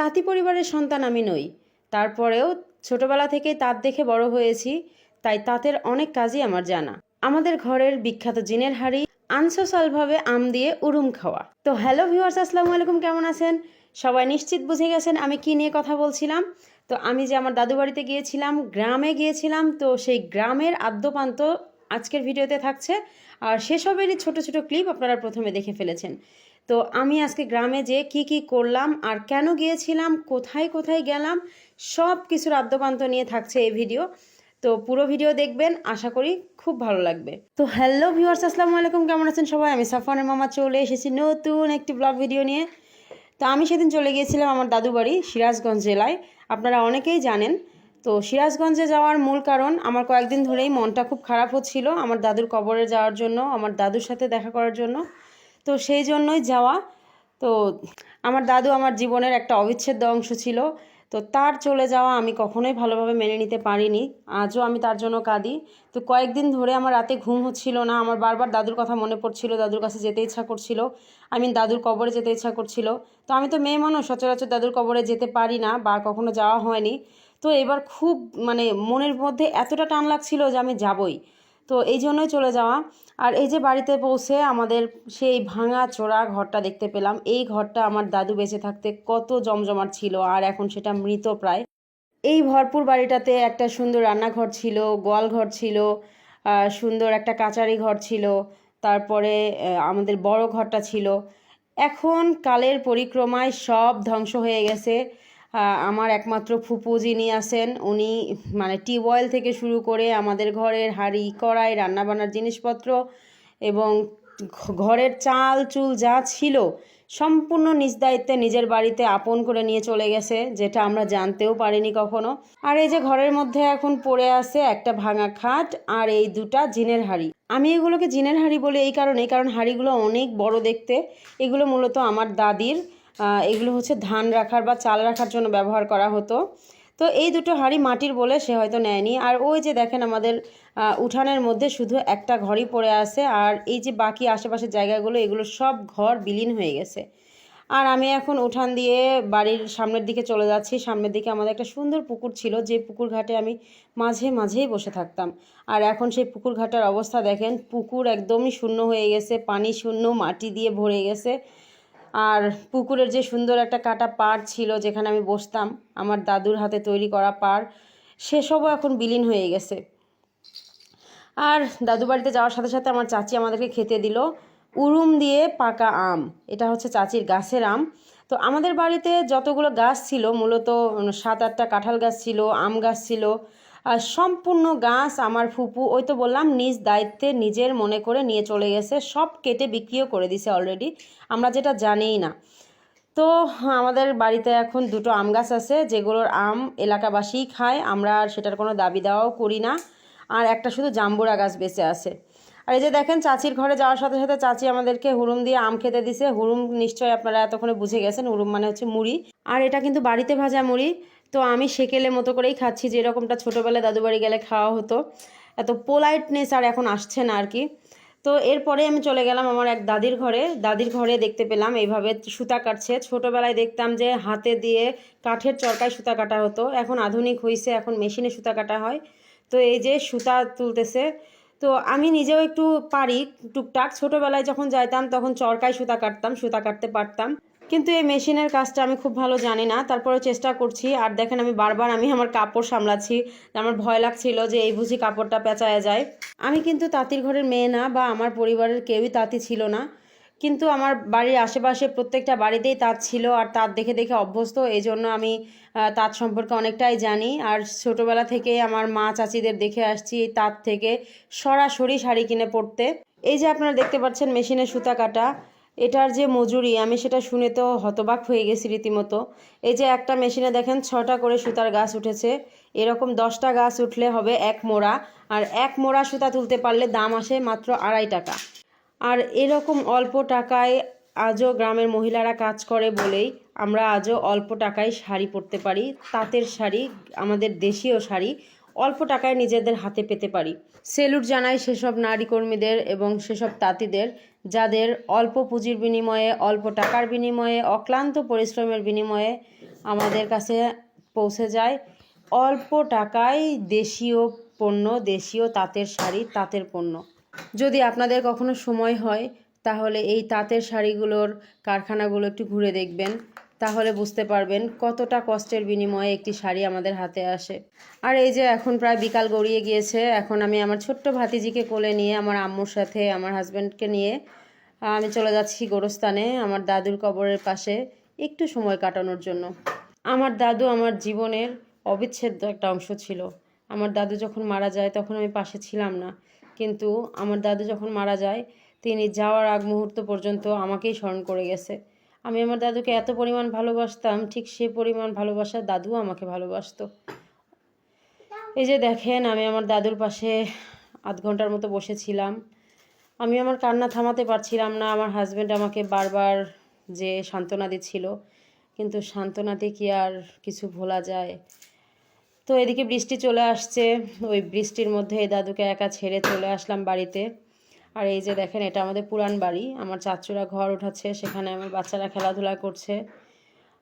তাঁতি পরিবারের সন্তান আমি নই। তারপরেও ছোটবেলা থেকেই তাঁত দেখে বড় হয়েছি, তাই তাঁতের অনেক কাজই আমার জানা। আমাদের ঘরের বিখ্যাত জিনের হাড়ি, আনসোসালভাবে আম দিয়ে উরুম খাওয়া। তো হ্যালো ভিউয়ার্স, আসসালামু আলাইকুম, কেমন আছেন? সবাই নিশ্চিত বুঝে গেছেন আমি কি নিয়ে কথা বলছিলাম। তো আমি যে আমার দাদু বাড়িতে গিয়েছিলাম, গ্রামে গিয়েছিলাম, তো সেই গ্রামের আদ্যপান্ত আজকের ভিডিওতে থাকছে। আর সেসবেরই ছোট ছোট ক্লিপ আপনারা প্রথমে দেখে ফেলেছেন। তো আমি আজকে গ্রামে যে কি কি করলাম আর কেন গিয়েছিলাম, কোথায় কোথায় গেলাম, সব কিছুর আদ্যপান্ত নিয়ে থাকছে এই ভিডিও। তো পুরো ভিডিও দেখবেন, আশা করি খুব ভালো লাগবে। তো হ্যালো ভিউয়ার্স, আসসালামু আলাইকুম, কেমন আছেন সবাই? আমি সাফানের মামা চলে এসেছি নতুন একটি ব্লগ ভিডিও নিয়ে। তো আমি সেদিন চলে গিয়েছিলাম আমার দাদু বাড়ি, সিরাজগঞ্জ জেলায়। আপনারা অনেকেই জানেন। তো সিরাজগঞ্জে যাওয়ার মূল কারণ, আমার কয়েকদিন ধরেই মনটা খুব খারাপ হচ্ছিল আমার দাদুর কবরে যাওয়ার জন্য, আমার দাদুর সাথে দেখা করার জন্য। তো সেই জন্যই যাওয়া। তো আমার দাদু আমার জীবনের একটা অবিচ্ছেদ্য অংশ ছিল। তো তার চলে যাওয়া আমি কখনোই ভালোভাবে মেনে নিতে পারিনি। আজও আমি তার জন্য কাঁদি। তো কয়েকদিন ধরে আমার রাতে ঘুম হচ্ছিল না। আমার বারবার দাদুর কথা মনে পড়ছিল, দাদুর কাছে যেতে ইচ্ছা করছিল। আমি দাদুর কবরে যেতে ইচ্ছা করছিল। তো আমি তো মেয়ে মানুষ, সচরাচর দাদুর কবরে যেতে পারি না বা কখনো যাওয়া হয়নি। তো এবার খুব মানে মনের মধ্যে এতটা টান লাগছিল যে আমি যাবই। তো এই জন্যই চলে যাওয়া। আর এই যে বাড়িতে পৌঁছে আমাদের সেই ভাঙা চোরা ঘরটা দেখতে পেলাম। এই ঘরটা আমার দাদু বেঁচে থাকতে কত জমজমাট ছিল আর এখন সেটা মৃত প্রায়। এই ভরপুর বাড়িটাতে একটা সুন্দর রান্নাঘর ছিল, গোয়াল ঘর ছিল সুন্দর একটা কাচারি ঘর ছিল, তারপরে আমাদের বড় ঘরটা ছিল। এখন কালের পরিক্রমায় সব ধ্বংস হয়ে গেছে। আমার একমাত্র ফুপু যিনি আছেন, উনি মানে টিউবওয়েল থেকে শুরু করে আমাদের ঘরের হাঁড়ি, কড়াই, রান্নাবান্নার জিনিসপত্র এবং ঘরের চাল, চুল যা ছিল সম্পূর্ণ নিজ দায়িত্বে নিজের বাড়িতে আপন করে নিয়ে চলে গেছে, যেটা আমরা জানতেও পারিনি কখনো। আর এই যে ঘরের মধ্যে এখন পড়ে আছে একটা ভাঙা খাট আর এই দুটা জিনের হাঁড়ি। আমি এগুলোকে জিনের হাঁড়ি বলি এই কারণে, কারণ হাঁড়িগুলো অনেক বড় দেখতে। এগুলো মূলত আমার দাদির এগুলো হচ্ছে ধান রাখার বা চাল রাখার জন্য ব্যবহার করা হতো। তো এই দুটো হাঁড়ি মাটির বলে সে হয়তো নেয়নি। আর ওই যে দেখেন আমাদের উঠানের মধ্যে শুধু একটা ঘরই পড়ে আছে আর এই যে বাকি আশেপাশের জায়গাগুলো, এগুলো সব ঘর বিলীন হয়ে গেছে। আর আমি এখন উঠান দিয়ে বাড়ির সামনের দিকে চলে যাচ্ছি। সামনের দিকে আমাদের একটা সুন্দর পুকুর ছিল, যে পুকুর ঘাটে আমি মাঝে মাঝেই বসে থাকতাম। আর এখন সেই পুকুর ঘাটের অবস্থা দেখেন, পুকুর একদমই শূন্য হয়ে গেছে, পানি শূন্য, মাটি দিয়ে ভরে গেছে। আর পুকুরের যে সুন্দর একটা কাটা পাড় ছিল যেখানে আমি বসতাম, আমার দাদুর হাতে তৈরি করা পাড়, সেসবও এখন বিলীন হয়ে গেছে। আর দাদু বাড়িতে যাওয়ার সাথে সাথে আমার চাচি আমাদেরকে খেতে দিল উরুম দিয়ে পাকা আম। এটা হচ্ছে চাচির গাছের আম। তো আমাদের বাড়িতে যতগুলো গাছ ছিল, মূলত সাত আটটা কাঁঠাল গাছ ছিল, আম গাছ ছিল আর সম্পূর্ণ গাছ আমার ফুপু, ওই তো বললাম, নিজ দায়িত্বে নিজের মনে করে নিয়ে চলে গেছে, সব কেটে বিক্রিও করে দিছে অলরেডি আমরা যেটা জানিই না। তো আমাদের বাড়িতে এখন দুটো আম গাছ আছে, যেগুলোর আম এলাকাবাসীই খায়, আমরা আর সেটার কোনো দাবি দেওয়াও করি না, আর একটা শুধু জাম্বুরা গাছ বেঁচে আছে। আর এই যে দেখেন, চাচির ঘরে যাওয়ার সাথে সাথে চাচি আমাদেরকে হুরুম দিয়ে আম খেতে দিছে, হুরুম নিশ্চয়ই আপনারা এতক্ষণে বুঝে গেছেন, হুরুম মানে হচ্ছে মুড়ি। আর এটা কিন্তু বাড়িতে ভাজা মুড়ি তো আমি সেকেলে মতো করেই খাচ্ছি, যেরকমটা ছোটোবেলায় দাদু বাড়ি গেলে খাওয়া হতো। এত পোলাইটনেস আর এখন আসছে না আর কি তো এরপরে আমি চলে গেলাম আমার এক দাদির ঘরে। দাদির ঘরে দেখতে পেলাম এইভাবে সুতা কাটছে। ছোটোবেলায় দেখতাম যে হাতে দিয়ে কাঠের চরকায় সুতা কাটা হতো। এখন আধুনিক হয়েছে এখন মেশিনে সুতা কাটা হয়। তো এই যে সুতা তুলতেছে। তো আমি নিজেও একটু পারি টুকটাক। ছোটোবেলায় যখন যাইতাম তখন চরকায় সুতা কাটতাম, সুতা কাটতে পারতাম। কিন্তু এই মেশিনের কাজটা আমি খুব ভালো জানি না। তারপরে চেষ্টা করছি। আর দেখেন আমি বারবার আমি আমার কাপড় সামলাচ্ছি। আমার ভয় লাগছিল যে এই বুঝি কাপড়টা পেঁচায়া যায়। আমি কিন্তু তাঁতির ঘরের মেয়ে না বা আমার পরিবারের কেউই তাঁতি ছিল না। কিন্তু আমার বাড়ির আশেপাশে প্রত্যেকটা বাড়িতেই তাঁত ছিল আর তাঁত দেখে দেখে অভ্যস্ত। এই জন্য আমি তাঁত সম্পর্কে অনেকটাই জানি। আর ছোটোবেলা থেকে আমার মা চাচিদের দেখে আসছি এই তাঁত থেকে সরাসরি শাড়ি কিনে পরতে। এই যে আপনারা দেখতে পাচ্ছেন মেশিনে সুতা কাটা। এটার যে মজুরি, আমি সেটা শুনে তো হতবাক হয়ে গেছি রীতিমতো। এই যে একটা মেশিনে দেখেন, ছটা করে সুতার গাছ উঠেছে। এরকম দশটা গাছ উঠলে হবে এক মোড়া, আর এক মোড়া সুতা তুলতে পারলে দাম আসে মাত্র আড়াই টাকা। আর এরকম অল্প টাকায় আজও গ্রামের মহিলারা কাজ করে বলেই আমরা আজও অল্প টাকায় শাড়ি পরতে পারি। তাঁতের শাড়ি, আমাদের দেশীয় শাড়ি অল্প টাকায় নিজেদের হাতে পেতে পারি। সেলুট জানাই সেসব নারী কর্মীদের এবং সেসব তাঁতিদের, যাদের অল্প পুঁজির বিনিময়ে, অল্প টাকার বিনিময়ে, অক্লান্ত পরিশ্রমের বিনিময়ে আমাদের কাছে পৌঁছে যায়। অল্প টাকায় দেশীয় পণ্য, দেশীয় তাঁতের শাড়ি, তাঁতের পণ্য। যদি আপনাদের কখনো সময় হয়, তাহলে এই তাঁতের শাড়িগুলোর কারখানাগুলো একটু ঘুরে দেখবেন। তাহলে বুঝতে পারবেন কতটা কষ্টের বিনিময়ে একটি শাড়ি আমাদের হাতে আসে। আর এই যে এখন প্রায় বিকাল গড়িয়ে গিয়েছে, এখন আমি আমার ছোট্ট ভাতিজিকে কোলে নিয়ে, আমার আম্মুর সাথে, আমার হাজব্যান্ডকে নিয়ে, আমি চলে যাচ্ছি গোরস্থানে, আমার দাদুর কবরের পাশে একটু সময় কাটানোর জন্য। আমার দাদু আমার জীবনের অবিচ্ছেদ্য একটা অংশ ছিল। আমার দাদু যখন মারা যায় তখন আমি পাশে ছিলাম না। কিন্তু আমার দাদু যখন মারা যায়, তিনি যাওয়ার আগ মুহূর্ত পর্যন্ত আমাকেই স্মরণ করে গেছে। আমি আমার দাদুকে এত পরিমাণ ভালোবাসতাম, ঠিক সে পরিমাণ ভালোবাসা দাদুও আমাকে ভালোবাসতো। এই যে দেখেন, আমি আমার দাদুর পাশে আধ ঘণ্টার মতো বসেছিলাম। আমি আমার কান্না থামাতে পারছিলাম না, আমার হাজব্যান্ড আমাকে বারবার যে সান্ত্বনা দিচ্ছিল, কিন্তু সান্ত্বনাতে কি আর কিছু ভোলা যায়? তো এদিকে বৃষ্টি চলে আসছে, ওই বৃষ্টির মধ্যে দাদুকে একা ছেড়ে চলে আসলাম বাড়িতে। আর এই যে দেখেন, এটা আমাদের পুরান বাড়ি। আমার চাচুরা ঘর উঠাচ্ছে, সেখানে আমার বাচ্চারা খেলাধুলা করছে।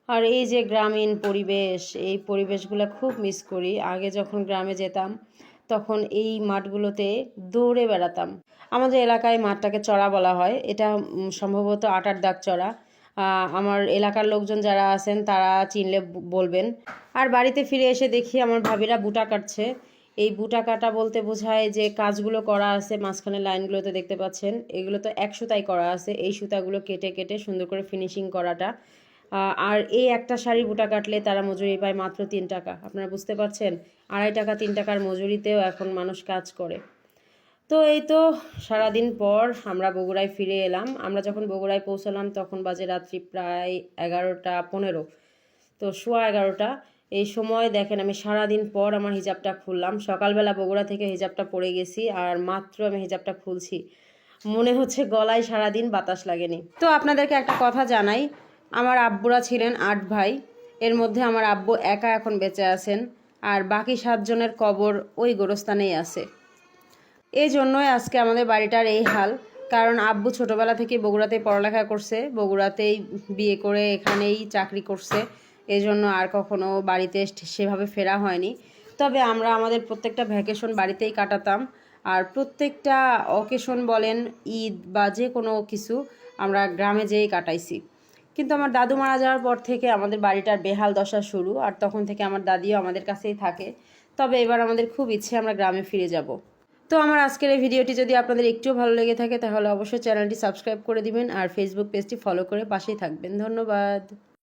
আর এই যে গ্রামীণ পরিবেশ, এই পরিবেশগুলো খুব মিস করি। আগে যখন গ্রামে যেতাম, তখন এই মাঠগুলোতে দৌড়ে বেড়াতাম। আমাদের এলাকায় মাঠটাকে চড়া বলা হয়। এটা সম্ভবত আটার দাগ চড়া। আমার এলাকার লোকজন যারা আছেন, তারা চিনলে বলবেন। আর বাড়িতে ফিরে এসে দেখি আমার ভাবিরা বুটা কাটছে। এই বুটা কাটা বলতে বোঝায় যে কাজগুলো করা আছে মাঝখানে লাইনগুলোতে দেখতে পাচ্ছেন। এগুলো তো এক সুতায় করা আছে। এই সুতাগুলো কেটে কেটে সুন্দর করে ফিনিশিং করাটা। আর এই একটা শাড়ি বুটা কাটলে তারা মজুরি পায় মাত্র তিন টাকা। আপনারা বুঝতে পারছেন? আড়াই টাকা, তিন টাকার মজুরিতেও এখন মানুষ কাজ করে। তো এই তো সারাদিন পর আমরা বগুড়ায় ফিরে এলাম। আমরা যখন বগুড়ায় পৌঁছালাম তখন বাজে রাত্রি প্রায় এগারোটা পনেরো। তো সোয়া এগারোটা। এই সময় দেখেন আমি সারাদিন পর আমার হিজাবটা খুললাম। সকালবেলা বগুড়া থেকে হিজাবটা পরে গেছি আর মাত্র আমি হিজাবটা খুলছি। মনে হচ্ছে গলায় সারাদিন বাতাস লাগেনি। তো আপনাদেরকে একটা কথা জানাই, আমার আব্বুরা ছিলেন আট ভাই, এর মধ্যে আমার আব্বু একা এখন বেঁচে আছেন আর বাকি সাতজনের কবর ওই গোরস্থানেই আছে। এই জন্যই আজকে আমাদের বাড়িটার এই হাল, কারণ আব্বু ছোটবেলা থেকে বগুড়াতে পড়ালেখা করছে, বগুড়াতেই বিয়ে করে এখানেই চাকরি করছে। এই জন্য আর কখনো বাড়িতে সেভাবে ফেরা হয়নি। তবে আমরা আমাদের প্রত্যেকটা ভ্যাকেশন বাড়িতেই কাটাতাম। আর প্রত্যেকটা অকেশন বলেন, ঈদ বা যে কোনো কিছু আমরা গ্রামে যেয়েই কাটাইছি। কিন্তু আমার দাদু মারা যাওয়ার পর থেকে আমাদের বাড়িটার বেহাল দশা শুরু, আর তখন থেকে আমার দাদিও আমাদের কাছেই থাকে। তবে এবার আমাদের খুব ইচ্ছে আমরা গ্রামে ফিরে যাব। তো আমার আজকের এই ভিডিওটি যদি আপনাদের একটুও ভালো লেগে থাকে, তাহলে অবশ্যই চ্যানেলটি সাবস্ক্রাইব করে দিবেন আর ফেসবুক পেজটি ফলো করে পাশেই থাকবেন। ধন্যবাদ।